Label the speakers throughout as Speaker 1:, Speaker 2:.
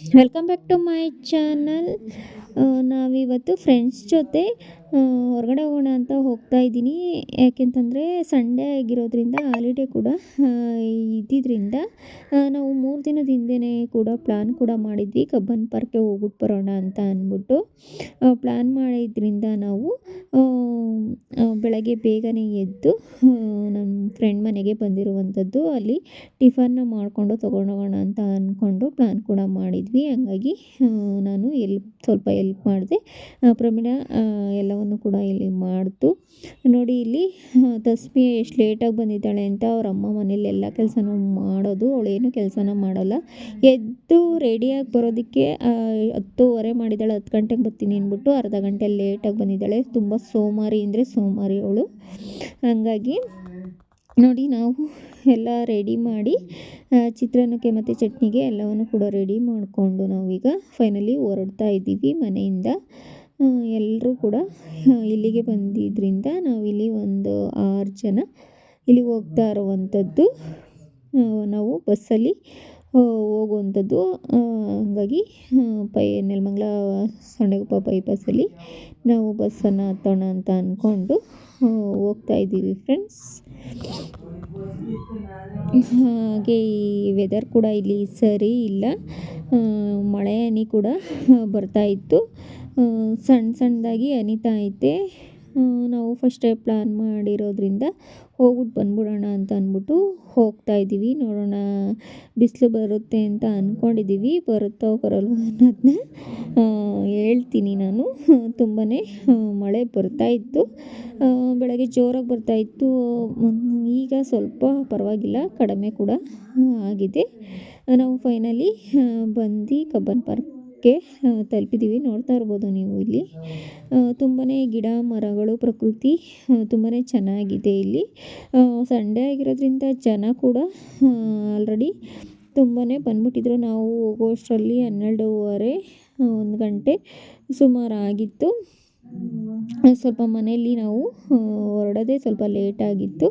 Speaker 1: Welcome back to my channel ನಾವಿವತ್ತು friends ಜೊತೆ ಹೊರಗಡೆ ಹೋಗೋಣ ಅಂತ ಹೋಗ್ತಾ ಇದ್ದೀನಿ. ಯಾಕೆಂತಂದರೆ ಸಂಡೇ ಆಗಿರೋದ್ರಿಂದ ಹಾಲಿಡೇ ಕೂಡ ಇದ್ದಿದ್ದರಿಂದ ನಾವು ಮೂರು ದಿನದ ಹಿಂದೆಯೇ ಕೂಡ ಪ್ಲ್ಯಾನ್ ಕೂಡ ಮಾಡಿದ್ವಿ. ಕಬ್ಬನ್ ಪಾರ್ಕ್ಗೆ ಹೋಗ್ಬಿಟ್ಟು ಬರೋಣ ಅಂತ ಅಂದ್ಬಿಟ್ಟು ಪ್ಲ್ಯಾನ್ ಮಾಡಿದ್ರಿಂದ ನಾವು ಬೆಳಗ್ಗೆ ಬೇಗನೆ ಎದ್ದು ನಮ್ಮ ಫ್ರೆಂಡ್ ಮನೆಗೆ ಬಂದಿರುವಂಥದ್ದು, ಅಲ್ಲಿ ಟಿಫನ್ನ ಮಾಡಿಕೊಂಡು ತೊಗೊಂಡೋಗೋಣ ಅಂತ ಅಂದ್ಕೊಂಡು ಪ್ಲ್ಯಾನ್ ಕೂಡ ಮಾಡಿದ್ವಿ. ಹಂಗಾಗಿ ನಾನು ಎಲ್ಪ್ ಸ್ವಲ್ಪ ಎಲ್ಪ್ ಮಾಡಿದೆ. ಪ್ರಮೀಳ ಎಲ್ಲವನ್ನು ಕೂಡ ಇಲ್ಲಿ ಮಾಡ್ತು. ನೋಡಿ, ಇಲ್ಲಿ ತಸ್ಮಿ ಎಷ್ಟು ಲೇಟಾಗಿ ಬಂದಿದ್ದಾಳೆ ಅಂತ ಅವ್ರ ಅಮ್ಮ ಮನೇಲಿ ಎಲ್ಲ ಕೆಲಸನೂ ಮಾಡೋದು. ಅವಳೇನು ಕೆಲಸನ ಮಾಡೋಲ್ಲ. ಎದ್ದು ರೆಡಿಯಾಗಿ ಬರೋದಕ್ಕೆ ಹತ್ತುವರೆ ಮಾಡಿದ್ದಾಳೆ, ಹತ್ತು ಗಂಟೆಗೆ ಬರ್ತೀನಿ ಅಂದ್ಬಿಟ್ಟು ಅರ್ಧ ಗಂಟೆ ಲೇಟಾಗಿ ಬಂದಿದ್ದಾಳೆ. ತುಂಬ ಸೋಮಾರಿ ಅಂದರೆ ಸೋಮಾರಿ ಅವಳು. ಹಾಗಾಗಿ ನೋಡಿ ನಾವು ಎಲ್ಲ ರೆಡಿ ಮಾಡಿ ಚಿತ್ರಾನ್ನಕ್ಕೆ ಮತ್ತು ಚಟ್ನಿಗೆ ಎಲ್ಲವನ್ನು ಕೂಡ ರೆಡಿ ಮಾಡಿಕೊಂಡು ನಾವೀಗ ಫೈನಲಿ ಹೊರಡ್ತಾ ಇದ್ದೀವಿ ಮನೆಯಿಂದ. ಎಲ್ಲರೂ ಕೂಡ ಇಲ್ಲಿಗೆ ಬಂದಿದ್ದರಿಂದ ನಾವಿಲ್ಲಿ ಒಂದು ಆರು ಜನ ಇಲ್ಲಿ ಹೋಗ್ತಾ ಇರುವಂಥದ್ದು. ನಾವು ಬಸ್ಸಲ್ಲಿ ಹೋಗುವಂಥದ್ದು. ಹಾಗಾಗಿ ಪೈ, ನೆಲಮಂಗಲ, ಸೊಂಡೆಗುಪ್ಪ ಬೈಪಾಸಲ್ಲಿ ನಾವು ಬಸ್ಸನ್ನು ಹತ್ತೋಣ ಅಂತ ಅಂದ್ಕೊಂಡು ಹೋಗ್ತಾ ಇದ್ದೀವಿ ಫ್ರೆಂಡ್ಸ್ ಹಾಗೆ ಈ ವೆದರ್ ಕೂಡ ಇಲ್ಲಿ ಸರಿ ಇಲ್ಲ. ಮಳೆ ಹನಿ ಕೂಡ ಬರ್ತಾ ಇತ್ತು. ಸಣ್ಣ ಸಣ್ಣದಾಗಿ ಹನಿತಾ ಐತೆ. ನಾವು ಫಸ್ಟೇ ಪ್ಲ್ಯಾನ್ ಮಾಡಿರೋದ್ರಿಂದ ಹೋಗ್ಬಿಟ್ಟು ಬಂದ್ಬಿಡೋಣ ಅಂತ ಅಂದ್ಬಿಟ್ಟು ಹೋಗ್ತಾ ಇದ್ದೀವಿ. ನೋಡೋಣ ಬಿಸಿಲು ಬರುತ್ತೆ ಅಂತ ಅಂದ್ಕೊಂಡಿದ್ದೀವಿ ಬರುತ್ತೋ ಬರಲ್ವೋ ಅನ್ನೋದನ್ನ ಹೇಳ್ತೀನಿ ನಾನು. ತುಂಬಾ ಮಳೆ ಬರ್ತಾ ಇತ್ತು. ಬೆಳಗ್ಗೆ ಜೋರಾಗಿ ಬರ್ತಾ ಇತ್ತು. ಈಗ ಸ್ವಲ್ಪ ಪರವಾಗಿಲ್ಲ, ಕಡಿಮೆ ಕೂಡ ಆಗಿದೆ. ನಾವು ಫೈನಲಿ ಬಂದು ಕಬ್ಬನ್ ಪಾರ್ಕ್ ಗೆ ತಲುಪಿದ್ದೀವಿ ನೋಡ್ತಾ ಇರ್ಬೋದು ನೀವು ಇಲ್ಲಿ. ತುಂಬಾ ಗಿಡ, ಮರಗಳು, ಪ್ರಕೃತಿ ತುಂಬಾ ಚೆನ್ನಾಗಿದೆ ಇಲ್ಲಿ. ಸಂಡೇ ಆಗಿರೋದ್ರಿಂದ ಜನ ಕೂಡ ಆಲ್ರೆಡಿ ತುಂಬಾ ಬಂದ್ಬಿಟ್ಟಿದ್ರು. ನಾವು ಹೋಗೋಷ್ಟರಲ್ಲಿ ಹನ್ನೆರಡೂವರೆ ಒಂದು ಗಂಟೆ ಸುಮಾರು ಆಗಿತ್ತು ಸ್ವಲ್ಪ ಮನೆಯಲ್ಲಿ ನಾವು ಹೊರಡೋದೇ ಸ್ವಲ್ಪ ಲೇಟ್ ಆಗಿತ್ತು.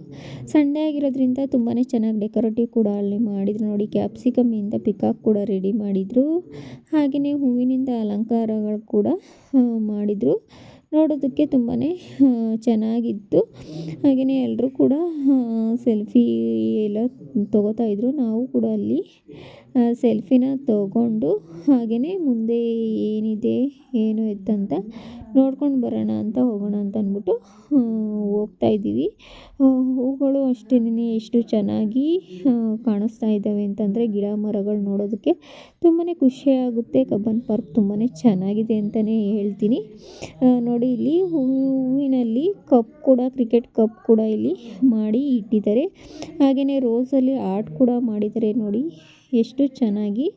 Speaker 1: ಸಂಡೇ ಆಗಿರೋದ್ರಿಂದ ತುಂಬಾ ಚೆನ್ನಾಗಿ ಡೆಕೋರೇಟಿವ್ ಕೂಡ ಅಲ್ಲಿ ಮಾಡಿದ್ರು. ನೋಡಿ ಕ್ಯಾಪ್ಸಿಕಮ್ಮಿಂದ ಪಿಕಾಕ್ ಕೂಡ ರೆಡಿ ಮಾಡಿದರು. ಹಾಗೆಯೇ ಹೂವಿನಿಂದ ಅಲಂಕಾರಗಳು ಕೂಡ ಮಾಡಿದರು. ನೋಡೋದಕ್ಕೆ ತುಂಬಾ ಚೆನ್ನಾಗಿತ್ತು. ಹಾಗೆಯೇ ಎಲ್ಲರೂ ಕೂಡ ಸೆಲ್ಫಿ ಎಲ್ಲ ತೊಗೋತಾ ಇದ್ದರು ನಾವು ಕೂಡ ಅಲ್ಲಿ ಸೆಲ್ಫಿನ ತಗೊಂಡು ಹಾಗೆಯೇ ಮುಂದೆ ಏನಿದೆ, ಏನು ಎತ್ತಂತ ನೋಡ್ಕೊಂಡು ಬರೋಣ ಅಂತ ಹೋಗೋಣ ಅಂತ ಅಂದ್ಬಿಟ್ಟು ಹೋಗ್ತಾ ಇದ್ದೀವಿ. ಹೂಗಳು ಅಷ್ಟೇನೆ ಎಷ್ಟು ಚೆನ್ನಾಗಿ ಕಾಣಿಸ್ತಾ ಇದ್ದಾವೆ ಅಂತಂದರೆ ಗಿಡ ಮರಗಳು ನೋಡೋದಕ್ಕೆ ತುಂಬಾ ಖುಷಿಯಾಗುತ್ತೆ ಕಬ್ಬನ್ ಪಾರ್ಕ್ ತುಂಬಾ ಚೆನ್ನಾಗಿದೆ ಅಂತಲೇ ಹೇಳ್ತೀನಿ. ನೋಡಿ, ಇಲ್ಲಿ ಹೂವಿನಲ್ಲಿ ಕಪ್ ಕೂಡ, ಕ್ರಿಕೆಟ್ ಕಪ್ ಕೂಡ ಇಲ್ಲಿ ಮಾಡಿ ಇಟ್ಟಿದ್ದಾರೆ. ಹಾಗೆಯೇ ರೋಸಲ್ಲಿ ಆರ್ಟ್ ಕೂಡ ಮಾಡಿದ್ದಾರೆ ನೋಡಿ. ಎಷ್ಟು ಚೆನ್ನಾಗಿ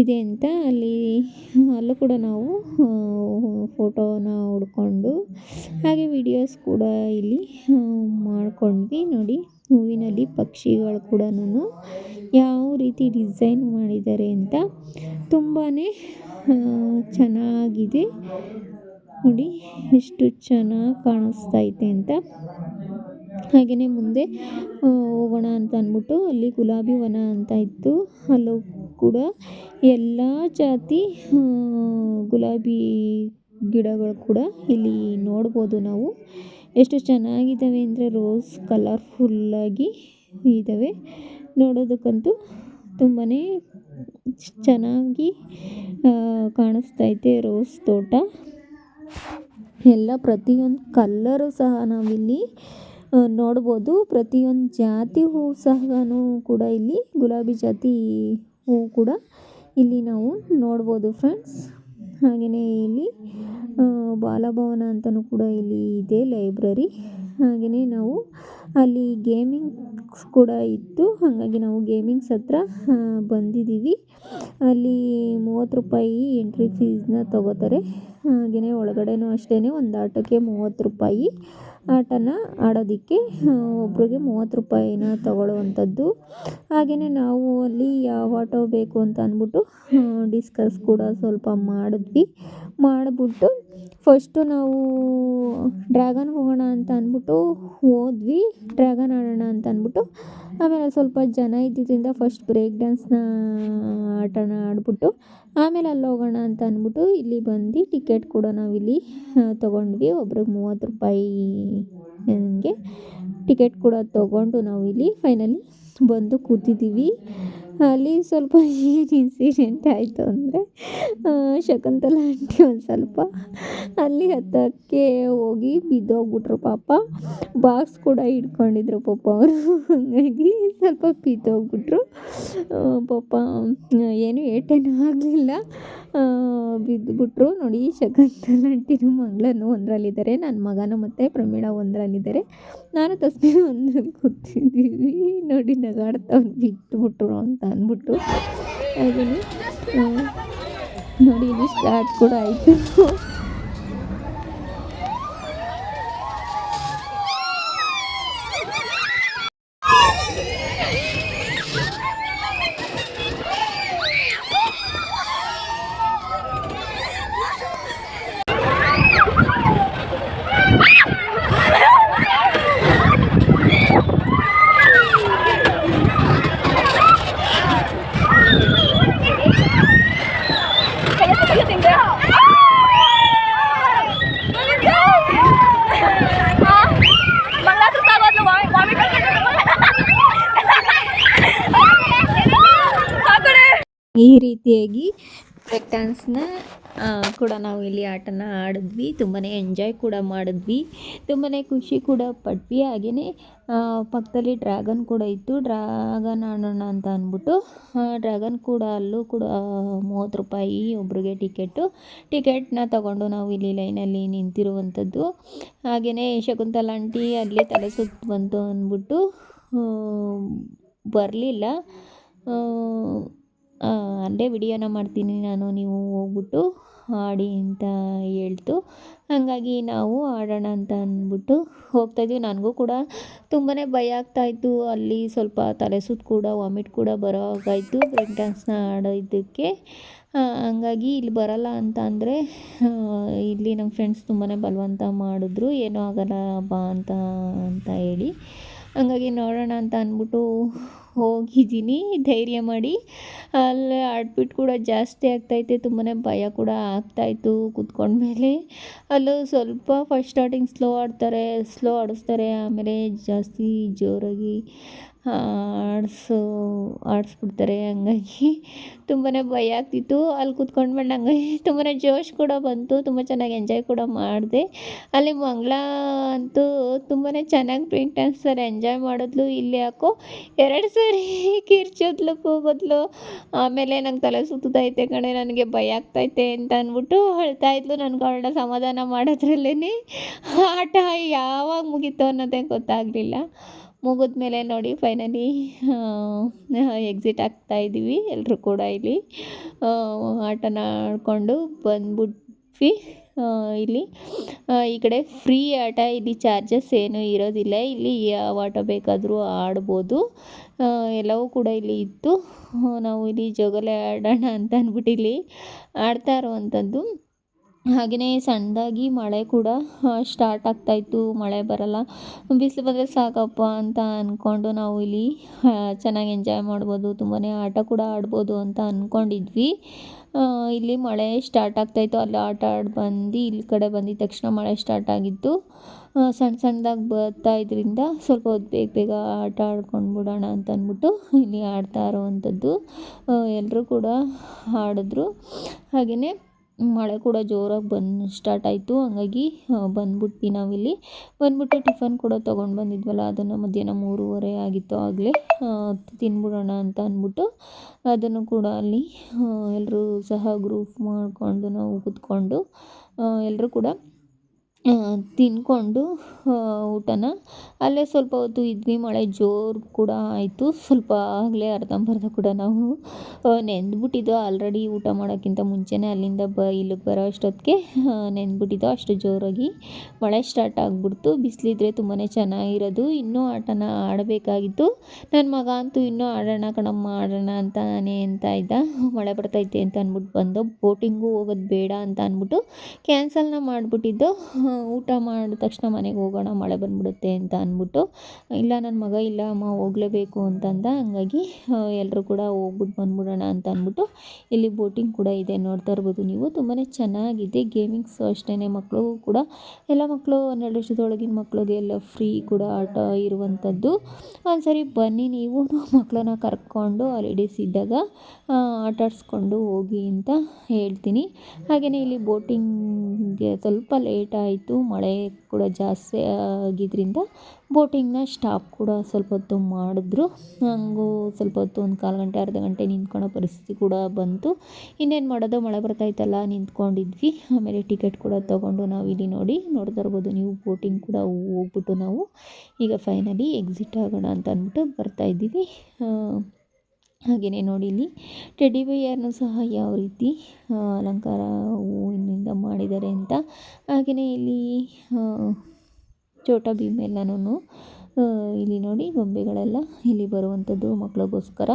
Speaker 1: ಇದೆ ಅಂತ ಅಲ್ಲಿ, ಅಲ್ಲೂ ಕೂಡ ನಾವು ಫೋಟೋನ ಹೊಡ್ಕೊಂಡು, ಹಾಗೆ ವಿಡಿಯೋಸ್ ಕೂಡ ಇಲ್ಲಿ ಮಾಡ್ಕೊಂಡ್ವಿ. ನೋಡಿ, ಹೂವಿನಲ್ಲಿ ಪಕ್ಷಿಗಳು ಕೂಡ ಯಾವ ರೀತಿ ಡಿಸೈನ್ ಮಾಡಿದ್ದಾರೆ ಅಂತ ತುಂಬಾ ಚೆನ್ನಾಗಿದೆ. ನೋಡಿ, ಎಷ್ಟು ಚೆನ್ನಾಗಿ ಕಾಣಿಸ್ತೈತೆ ಅಂತ. ಹಾಗೆಯೇ ಮುಂದೆ ಹೋಗೋಣ ಅಂತ ಅಂದ್ಬಿಟ್ಟು ಅಲ್ಲಿ ಗುಲಾಬಿ ವನ ಅಂತ ಇತ್ತು. ಅಲ್ಲೂ ಕೂಡ ಎಲ್ಲ ಜಾತಿ ಗುಲಾಬಿ ಗಿಡಗಳು ಕೂಡ ಇಲ್ಲಿ ನೋಡ್ಬೋದು ನಾವು. ಎಷ್ಟು ಚೆನ್ನಾಗಿದ್ದಾವೆ ಅಂದರೆ ರೋಸ್ ಕಲರ್ಫುಲ್ಲಾಗಿ ಇದ್ದಾವೆ. ನೋಡೋದಕ್ಕಂತೂ ತುಂಬಾ ಚೆನ್ನಾಗಿ ಕಾಣಿಸ್ತೈತೆ ರೋಸ್ ತೋಟ. ಎಲ್ಲ ಪ್ರತಿಯೊಂದು ಕಲ್ಲರು ಸಹ ನಾವಿಲ್ಲಿ ನೋಡ್ಬೋದು. ಪ್ರತಿಯೊಂದು ಜಾತಿ ಹೂ ಸಹ ಕೂಡ ಇಲ್ಲಿ, ಗುಲಾಬಿ ಜಾತಿ ಹೂವು ಕೂಡ ಇಲ್ಲಿ ನಾವು ನೋಡ್ಬೋದು ಫ್ರೆಂಡ್ಸ್. ಹಾಗೆಯೇ ಇಲ್ಲಿ ಬಾಲಭವನ ಅಂತಲೂ ಕೂಡ ಇಲ್ಲಿ ಇದೆ, ಲೈಬ್ರರಿ. ಹಾಗೆಯೇ ನಾವು ಅಲ್ಲಿ ಗೇಮಿಂಗ್ಸ್ ಕೂಡ ಇತ್ತು. ಹಾಗಾಗಿ ನಾವು ಗೇಮಿಂಗ್ಸ್ ಹತ್ರ ಬಂದಿದ್ದೀವಿ. ಅಲ್ಲಿ ಮೂವತ್ತು ರೂಪಾಯಿ ಎಂಟ್ರಿ ಫೀಸ್ನ ತಗೋತಾರೆ. ಹಾಗೆಯೇ ಒಳಗಡೆನೂ ಅಷ್ಟೇ ಒಂದು ಆಟಕ್ಕೆ ಮೂವತ್ತು ರೂಪಾಯಿ. ಆಟನ ಆಡೋದಕ್ಕೆ ಒಬ್ಬರಿಗೆ ಮೂವತ್ತು ರೂಪಾಯಿನ ತಗೊಳ್ಳುವಂಥದ್ದು. ಹಾಗೆಯೇ ನಾವು ಅಲ್ಲಿ ಯಾವ ಆಟೋ ಬೇಕು ಅಂತ ಅಂದ್ಬಿಟ್ಟು ಡಿಸ್ಕಸ್ ಕೂಡ ಸ್ವಲ್ಪ ಮಾಡಿದ್ವಿ. ಮಾಡಿಬಿಟ್ಟು ಫಸ್ಟು ನಾವು ಡ್ರ್ಯಾಗನ್ ಹೋಗೋಣ ಅಂತ ಅಂದ್ಬಿಟ್ಟು ಹೋದ್ವಿ. ಡ್ರ್ಯಾಗನ್ ಆಡೋಣ ಅಂತ ಅಂದ್ಬಿಟ್ಟು ಆಮೇಲೆ ಸ್ವಲ್ಪ ಜನ ಇದ್ದಿದ್ದರಿಂದ ಫಸ್ಟ್ ಬ್ರೇಕ್ ಡ್ಯಾನ್ಸ್ನ ಆಟನ ಆಡ್ಬಿಟ್ಟು ಆಮೇಲೆ ಅಲ್ಲಿ ಹೋಗೋಣ ಅಂತ ಅಂದ್ಬಿಟ್ಟು ಇಲ್ಲಿ ಬಂದು ಟಿಕೆಟ್ ಕೂಡ ನಾವಿಲ್ಲಿ ತೊಗೊಂಡ್ವಿ. ಒಬ್ರಿಗೆ ಮೂವತ್ತು ರೂಪಾಯಿ ಹಂಗೆ. ಟಿಕೆಟ್ ಕೂಡ ತೊಗೊಂಡು ಇಲ್ಲಿ ಫೈನಲಿ ಬಂದು ಕೂತಿದ್ದೀವಿ. ಅಲ್ಲಿ ಸ್ವಲ್ಪ ಏನು ಇನ್ಸಿಡೆಂಟ್ ಆಯಿತು ಅಂದರೆ ಶಕುಂತಲ ಆಂಟಿ ಒಂದು ಸ್ವಲ್ಪ ಅಲ್ಲಿ ಹತ್ತಕ್ಕೆ ಹೋಗಿ ಬಿದ್ದೋಗ್ಬಿಟ್ರು ಪಾಪ. ಬಾಕ್ಸ್ ಕೂಡ ಇಟ್ಕೊಂಡಿದ್ರು ಪಾಪ ಅವರು. ಹಾಗಾಗಿ ಸ್ವಲ್ಪ ಬಿದ್ದೋಗ್ಬಿಟ್ರು. ಪಾಪ ಏನು ಏಟೇನು ಆಗಲಿಲ್ಲ. ಬಿದ್ದುಬಿಟ್ರು ನೋಡಿ ಶಕುಂತಲ ಆಂಟಿನೂ ಮಂಗಳನು ಒಂದರಲ್ಲಿದ್ದಾರೆ. ನನ್ನ ಮಗನೂ ಮತ್ತು ಪ್ರಮೀಳ ಒಂದರಲ್ಲಿದ್ದಾರೆ. ನಾನು ತಸ್ಮಿ ಒಂದ್ರಲ್ಲಿ ಕೂತಿದ್ದೀವಿ. ನೋಡಿ ನಗಾಡ್ತಾ ಬಿದ್ದುಬಿಟ್ರು ಅಂತ ಅಂದ್ಬಿಟ್ಟು. ಹಾಗೆಯೇ ನೋಡಿ ಇಲ್ಲಿ ಸ್ಟಾರ್ಟ್ ಕೂಡ ಆಯಿತು. ಈ ರೀತಿಯಾಗಿ ಬ್ರೇಕ್ ಡ್ಯಾನ್ಸ್ನ ಕೂಡ ನಾವು ಇಲ್ಲಿ ಆಟನ ಆಡಿದ್ವಿ. ತುಂಬಾ ಎಂಜಾಯ್ ಕೂಡ ಮಾಡಿದ್ವಿ. ತುಂಬಾ ಖುಷಿ ಕೂಡ ಪಟ್ವಿ. ಹಾಗೆಯೇ ಪಕ್ಕದಲ್ಲಿ ಡ್ರ್ಯಾಗನ್ ಕೂಡ ಇತ್ತು. ಡ್ರ್ಯಾಗನ್ ಆಡೋಣ ಅಂತ ಅಂದ್ಬಿಟ್ಟು ಡ್ರ್ಯಾಗನ್ ಕೂಡ ಅಲ್ಲೂ ಕೂಡ ಮೂವತ್ತು ರೂಪಾಯಿ ಒಬ್ರಿಗೆ ಟಿಕೆಟು. ಟಿಕೆಟ್ನ ತಗೊಂಡು ನಾವು ಇಲ್ಲಿ ಲೈನಲ್ಲಿ ನಿಂತಿರುವಂಥದ್ದು. ಹಾಗೆಯೇ ಶಕುಂತಲ ಆಂಟಿ ಅಲ್ಲೇ ತಲೆ ಸುತ್ತು ಬಂತು ಅಂದ್ಬಿಟ್ಟು ಬರಲಿಲ್ಲ. ಅಲ್ಲೇ ವಿಡಿಯೋನ ಮಾಡ್ತೀನಿ ನಾನು, ನೀವು ಹೋಗ್ಬಿಟ್ಟು ಆಡಿ ಅಂತ ಹೇಳ್ತು. ಹಾಗಾಗಿ ನಾವು ಆಡೋಣ ಅಂತ ಅಂದ್ಬಿಟ್ಟು ಹೋಗ್ತಾಯಿದ್ವಿ ನನಗೂ ಕೂಡ ತುಂಬಾ ಭಯ ಆಗ್ತಾಯಿತ್ತು ಅಲ್ಲಿ ಸ್ವಲ್ಪ ತಲೆ ಸುತ್ತು ಕೂಡ, ವಾಮಿಟ್ ಕೂಡ ಬರೋ ಹಾಗಾಯಿತು ಬ್ರೇಕ್ ಡ್ಯಾನ್ಸ್ನ ಆಡೋದಕ್ಕೆ ಹಂಗಾಗಿ ಇಲ್ಲಿ ಬರಲ್ಲ ಅಂತ ಅಂದರೆ ಇಲ್ಲಿ ನಮ್ಮ ಫ್ರೆಂಡ್ಸ್ ತುಂಬಾ ಬಲವಂತ ಮಾಡಿದ್ರು. ಏನೂ ಆಗಲ್ಲ, ಬಾ ಅಂತ ಅಂತ ಹೇಳಿ. ಹಂಗಾಗಿ ನೋಡೋಣ ಅಂತ ಅಂದ್ಬಿಟ್ಟು ಹೋಗಿದ್ದೀನಿ. ಧೈರ್ಯ ಮಾಡಿ. ಅಲ್ಲಿ ಆಡ್ಬಿಟ್ಟು ಕೂಡ ಜಾಸ್ತಿ ಆಗ್ತೈತೆ. ತುಂಬಾ ಭಯ ಕೂಡ ಆಗ್ತಾಯಿತ್ತು ಕೂತ್ಕೊಂಡ್ಮೇಲೆ. ಅಲ್ಲೂ ಸ್ವಲ್ಪ ಫಸ್ಟ್ ಸ್ಟಾರ್ಟಿಂಗ್ ಸ್ಲೋ ಆಡ್ತಾರೆ ಸ್ಲೋ ಆಡಿಸ್ತಾರೆ. ಆಮೇಲೆ ಜಾಸ್ತಿ ಜೋರಾಗಿ ಆಡಿಸೋ, ಆಡಿಸ್ಬಿಡ್ತಾರೆ ಹಂಗಾಗಿ ತುಂಬಾ ಭಯ ಆಗ್ತಿತ್ತು. ಅಲ್ಲಿ ಕುತ್ಕೊಂಡು ಬಂದು ಹಂಗಾಗಿ ತುಂಬಾ ಜೋಶ್ ಕೂಡ ಬಂತು, ತುಂಬ ಚೆನ್ನಾಗಿ ಎಂಜಾಯ್ ಕೂಡ ಮಾಡಿದೆ. ಅಲ್ಲಿ ಮಂಗಳ ಅಂತೂ ತುಂಬಾ ಚೆನ್ನಾಗಿ ಬ್ರೇಕ್ ಹಾಕ್ಸ್ತಾರೆ ಎಂಜಾಯ್ ಮಾಡಿದ್ಲು. ಇಲ್ಲಿ ಯಾಕೋ ಎರಡು ಸಾರಿ ಕಿರ್ಚಿದ್ಲು ಕೂಗಿದ್ಲು. ಆಮೇಲೆ ನಂಗೆ ತಲೆ ಸುತ್ತೈತೆ ಕಣೆ, ನನಗೆ ಭಯ ಆಗ್ತೈತೆ ಅಂತ ಅಂದ್ಬಿಟ್ಟು ಅಳ್ತಾ ಇದ್ಲು. ನನಗೆ ಅವಳನ್ನ ಸಮಾಧಾನ ಮಾಡೋದ್ರಲ್ಲೇ ಆಟ ಯಾವಾಗ ಮುಗೀತು ಅನ್ನೋದೇ ಗೊತ್ತಾಗಲಿಲ್ಲ. ಮುಗಿದ್ಮೇಲೆ ನೋಡಿ ಫೈನಲಿ ಎಕ್ಸಿಟ್ ಆಗ್ತಾ ಇದ್ದೀವಿ ಎಲ್ಲರೂ ಕೂಡ ಇಲ್ಲಿ. ಆಟನ ಆಡಿಕೊಂಡು ಬಂದ್ಬಿಟ್ವಿ ಇಲ್ಲಿ. ಈ ಕಡೆ ಫ್ರೀ ಆಟ, ಇಲ್ಲಿ ಚಾರ್ಜಸ್ ಏನೂ ಇರೋದಿಲ್ಲ, ಇಲ್ಲಿ ಯಾವ ಆಟ ಬೇಕಾದರೂ ಆಡ್ಬೋದು. ಎಲ್ಲವೂ ಕೂಡ ಇಲ್ಲಿ ಇತ್ತು. ನಾವು ಇಲ್ಲಿ ಜೋಗಲೆ ಆಡೋಣ ಅಂತ ಅಂದ್ಬಿಟ್ಟು ಇಲ್ಲಿ ಆಡ್ತಾ ಇರುವಂಥದ್ದು. ಹಾಗೆಯೇ ಸಣ್ಣದಾಗಿ ಮಳೆ ಕೂಡ ಸ್ಟಾರ್ಟ್ ಆಗ್ತಾಯಿತ್ತು ಮಳೆ ಬರಲ್ಲ. ಬಿಸಿಲು ಬಂದರೆ ಸಾಕಪ್ಪ ಅಂತ ಅಂದ್ಕೊಂಡು ನಾವು ಇಲ್ಲಿ ಚೆನ್ನಾಗಿ ಎಂಜಾಯ್ ಮಾಡ್ಬೋದು. ತುಂಬಾ ಆಟ ಕೂಡ ಆಡ್ಬೋದು ಅಂತ ಅಂದ್ಕೊಂಡಿದ್ವಿ ಇಲ್ಲಿ ಮಳೆ ಸ್ಟಾರ್ಟ್ ಆಗ್ತಾಯಿತ್ತು ಅಲ್ಲಿ ಆಟ ಆಡಿ ಬಂದು, ಇಲ್ಲಿ ಕಡೆ ಬಂದಿದ್ದ ತಕ್ಷಣ ಮಳೆ ಸ್ಟಾರ್ಟ್ ಆಗಿತ್ತು. ಸಣ್ಣ ಸಣ್ಣದಾಗಿ ಬರ್ತಾ ಇದರಿಂದ ಸ್ವಲ್ಪ ಹೊತ್ತು ಬೇಗ ಬೇಗ ಆಟ ಆಡ್ಕೊಂಡು ಬಿಡೋಣ ಅಂತ ಅಂದ್ಬಿಟ್ಟು ಇಲ್ಲಿ ಆಡ್ತಾ ಇರೋವಂಥದ್ದು. ಎಲ್ಲರೂ ಕೂಡ ಆಡಿದ್ರು. ಹಾಗೆಯೇ ಮಳೆ ಕೂಡ ಜೋರಾಗಿ ಬಂದು ಸ್ಟಾರ್ಟ್ ಆಯಿತು. ಹಂಗಾಗಿ ಬಂದ್ಬಿಟ್ವಿ ನಾವಿಲ್ಲಿ. ಬಂದ್ಬಿಟ್ಟು ಟಿಫನ್ ಕೂಡ ತೊಗೊಂಡು ಬಂದಿದ್ವಲ್ಲ, ಅದನ್ನು ಮಧ್ಯಾಹ್ನ ಮೂರುವರೆ ಆಗಿತ್ತು ಆಗಲೇ. ತಿನ್ಬಿಡೋಣ ಅಂತ ಅಂದ್ಬಿಟ್ಟು ಅದನ್ನು ಕೂಡ ಅಲ್ಲಿ ಎಲ್ಲರೂ ಸಹ ಗ್ರೂಪ್ ಮಾಡಿಕೊಂಡು ನಾವು ಕೂತ್ಕೊಂಡು ಎಲ್ಲರೂ ಕೂಡ ತಿಂದ್ಕೊಂಡು ಊಟನ. ಅಲ್ಲೇ ಸ್ವಲ್ಪ ಹೊತ್ತು ಇದ್ವಿ, ಮಳೆ ಜೋರು ಕೂಡ ಆಯಿತು. ಸ್ವಲ್ಪ ಆಗಲೇ ಅರ್ಧಂಬರ್ಧ ಕೂಡ ನಾವು ನೆಂದ್ಬಿಟ್ಟಿದ್ದೋ. ಆಲ್ರೆಡಿ ಊಟ ಮಾಡೋಕ್ಕಿಂತ ಮುಂಚೆನೇ ಅಲ್ಲಿಂದ ಬ, ಇಲ್ಲಿಗೆ ಬರೋ ಅಷ್ಟೊತ್ತಿಗೆ ನೆಂದ್ಬಿಟ್ಟಿದ್ದೋ ಅಷ್ಟು ಜೋರಾಗಿ. ಮಳೆ ಸ್ಟಾರ್ಟ್ ಆಗಿಬಿಡ್ತು. ಬಿಸಿಲಿದ್ರೆ ತುಂಬಾ ಚೆನ್ನಾಗಿರೋದು. ಇನ್ನೂ ಆಟನ ಆಡಬೇಕಾಗಿತ್ತು. ನನ್ನ ಮಗ ಅಂತೂ ಇನ್ನೂ ಆಡೋಣ ಕಣಮ್ಮ, ಆಡೋಣ ನಾನೇ ಅಂತ ಇದ್ದ. ಮಳೆ ಬರ್ತೈತೆ ಅಂತ ಅಂದ್ಬಿಟ್ಟು ಬಂದು ಬೋಟಿಂಗು ಹೋಗೋದು ಬೇಡ ಅಂತ ಅಂದ್ಬಿಟ್ಟು ಕ್ಯಾನ್ಸಲ್ನ ಮಾಡಿಬಿಟ್ಟಿದ್ದು. ಊಟ ಮಾಡಿದ ತಕ್ಷಣ ಮನೆಗೆ ಹೋಗೋಣ, ಮಳೆ ಬಂದ್ಬಿಡುತ್ತೆ ಅಂತ ಅಂದ್ಬಿಟ್ಟು, ಇಲ್ಲ ನನ್ನ ಮಗ, ಇಲ್ಲ ಅಮ್ಮ, ಹೋಗಲೇಬೇಕು ಅಂತಂದ ಹಂಗಾಗಿ ಎಲ್ಲರೂ ಕೂಡ ಹೋಗ್ಬಿಟ್ಟು ಬಂದ್ಬಿಡೋಣ ಅಂತ ಅಂದ್ಬಿಟ್ಟು, ಇಲ್ಲಿ ಬೋಟಿಂಗ್ ಕೂಡ ಇದೆ, ನೋಡ್ತಾ ಇರ್ಬೋದು ನೀವು. ತುಂಬಾ ಚೆನ್ನಾಗಿದೆ ಗೇಮಿಂಗ್ಸ್ ಅಷ್ಟೇ ಮಕ್ಕಳು ಕೂಡ, ಎಲ್ಲ ಮಕ್ಕಳು ಹನ್ನೆರಡು ವರ್ಷದೊಳಗಿನ ಮಕ್ಕಳಿಗೆ ಎಲ್ಲ ಫ್ರೀ ಕೂಡ ಆಟ ಇರುವಂಥದ್ದು ಒಂದ್ಸರಿ ಬನ್ನಿ ನೀವು ಮಕ್ಕಳನ್ನ ಕರ್ಕೊಂಡು ಹಾಲಿಡೇಸ್ ಇದ್ದಾಗ ಆಟ ಆಡಿಸ್ಕೊಂಡು ಹೋಗಿ ಅಂತ ಹೇಳ್ತೀನಿ. ಹಾಗೆಯೇ ಇಲ್ಲಿ ಬೋಟಿಂಗ್ಗೆ ಸ್ವಲ್ಪ ಲೇಟ್ ಆಯಿತು. ಮಳೆ ಕೂಡ ಜಾಸ್ತಿ ಆಗಿದ್ದರಿಂದ ಬೋಟಿಂಗ್ನ ಸ್ಟಾಪ್ ಕೂಡ ಸ್ವಲ್ಪ ಹೊತ್ತು ಮಾಡಿದ್ರು. ಹಂಗೂ ಸ್ವಲ್ಪ ಹೊತ್ತು ಒಂದು ಕಾಲು ಗಂಟೆ, ಅರ್ಧ ಗಂಟೆ ನಿಂತ್ಕೊಳ್ಳೋ ಪರಿಸ್ಥಿತಿ ಕೂಡ ಬಂತು. ಇನ್ನೇನು ಮಾಡೋದು? ಮಳೆ ಬರ್ತಾಯಿತ್ತಲ್ಲ ನಿಂತ್ಕೊಂಡಿದ್ವಿ. ಆಮೇಲೆ ಟಿಕೆಟ್ ಕೂಡ ತೊಗೊಂಡು ನಾವು ಇಲ್ಲಿ ನೋಡಿ ನೋಡ್ತಾ ಇರ್ಬೋದು. ನೀವು ಬೋಟಿಂಗ್ ಕೂಡ ಹೋಗ್ಬಿಟ್ಟು ನಾವು ಈಗ ಫೈನಲಿ ಎಕ್ಸಿಟ್ ಆಗೋಣ ಅಂತ ಅಂದ್ಬಿಟ್ಟು ಬರ್ತಾಯಿದ್ದೀವಿ ಹಾಗೆಯೇ ನೋಡಿ ಇಲ್ಲಿ. ಟೆಡಿ ಬಿಯರ್ನು ಸಹ ಯಾವ ರೀತಿ ಅಲಂಕಾರ ಹೂವಿನಿಂದ ಮಾಡಿದ್ದಾರೆ ಅಂತ. ಹಾಗೆಯೇ ಇಲ್ಲಿ ಛೋಟಾ ಭೀಮ್ ಎಲ್ಲನೂ ಇಲ್ಲಿ ನೋಡಿ ಗೊಂಬೆಗಳೆಲ್ಲ ಇಲ್ಲಿ ಬರುವಂಥದ್ದು ಮಕ್ಕಳಿಗೋಸ್ಕರ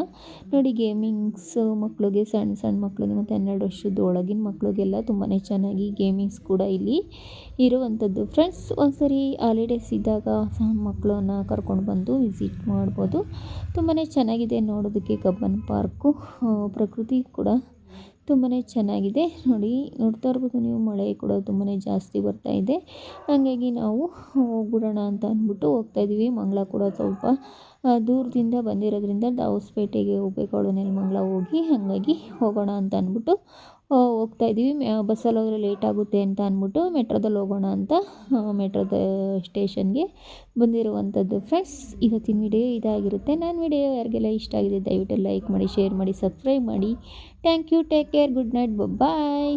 Speaker 1: ನೋಡಿ ಗೇಮಿಂಗ್ಸ್ ಮಕ್ಕಳಿಗೆ ಸಣ್ಣ ಸಣ್ಣ ಮಕ್ಕಳಿಗೆ ಮತ್ತು ಹನ್ನೆರಡು ವರ್ಷದ ಒಳಗಿನ ಮಕ್ಕಳಿಗೆಲ್ಲ ತುಂಬಾ ಚೆನ್ನಾಗಿ ಗೇಮಿಂಗ್ಸ್ ಕೂಡ ಇಲ್ಲಿ ಇರುವಂಥದ್ದು. ಫ್ರೆಂಡ್ಸ್ ಒಂದ್ಸರಿ ಹಾಲಿಡೇಸ್ ಇದ್ದಾಗ ಸಹ ಮಕ್ಕಳನ್ನ ಕರ್ಕೊಂಡು ಬಂದು ವಿಸಿಟ್ ಮಾಡ್ಬೋದು. ತುಂಬಾ ಚೆನ್ನಾಗಿದೆ ನೋಡೋದಕ್ಕೆ ಕಬ್ಬನ್ ಪಾರ್ಕು ಪ್ರಕೃತಿ ಕೂಡ ತುಂಬಾ ಚೆನ್ನಾಗಿದೆ. ನೋಡಿ, ನೋಡ್ತಾ ಇರ್ಬೋದು ನೀವು, ಮಳೆ ಕೂಡ ತುಂಬಾ ಜಾಸ್ತಿ ಬರ್ತಾ ಇದೆ. ಹಾಗಾಗಿ ನಾವು ಹೋಗ್ಬಿಡೋಣ ಅಂತ ಅಂದ್ಬಿಟ್ಟು ಹೋಗ್ತಾಯಿದ್ದೀವಿ ಮಂಗಳ ಕೂಡ ಸ್ವಲ್ಪ ದೂರದಿಂದ ಬಂದಿರೋದ್ರಿಂದ ದಾವಸ್ಪೇಟೆಗೆ ಹೋಗ್ಬೇಕು. ನೆಲಮಂಗ್ಲ ಹೋಗಿ ಹಾಗಾಗಿ ಹೋಗೋಣ ಅಂತ ಅಂದ್ಬಿಟ್ಟು ಹೋಗ್ತಾ ಇದ್ದೀವಿ. ಬಸ್ಸಲ್ಲಿ ಹೋದರೆ ಲೇಟ್ ಆಗುತ್ತೆ ಅಂತ ಅಂದ್ಬಿಟ್ಟು ಮೆಟ್ರೋದಲ್ಲಿ ಹೋಗೋಣ ಅಂತ ಮೆಟ್ರೋದ ಸ್ಟೇಷನ್ಗೆ ಬಂದಿರುವಂಥದ್ದು. ಫ್ರೆಂಡ್ಸ್ ಇವತ್ತಿನ ವಿಡಿಯೋ ಇದಾಗಿರುತ್ತೆ. ನಾನು ವಿಡಿಯೋ ಯಾರಿಗೆಲ್ಲ ಇಷ್ಟ ಆಗಿದೆ ದಯವಿಟ್ಟು ಲೈಕ್ ಮಾಡಿ ಶೇರ್ ಮಾಡಿ ಸಬ್ಸ್ಕ್ರೈಬ್ ಮಾಡಿ. Thank you take care good night bye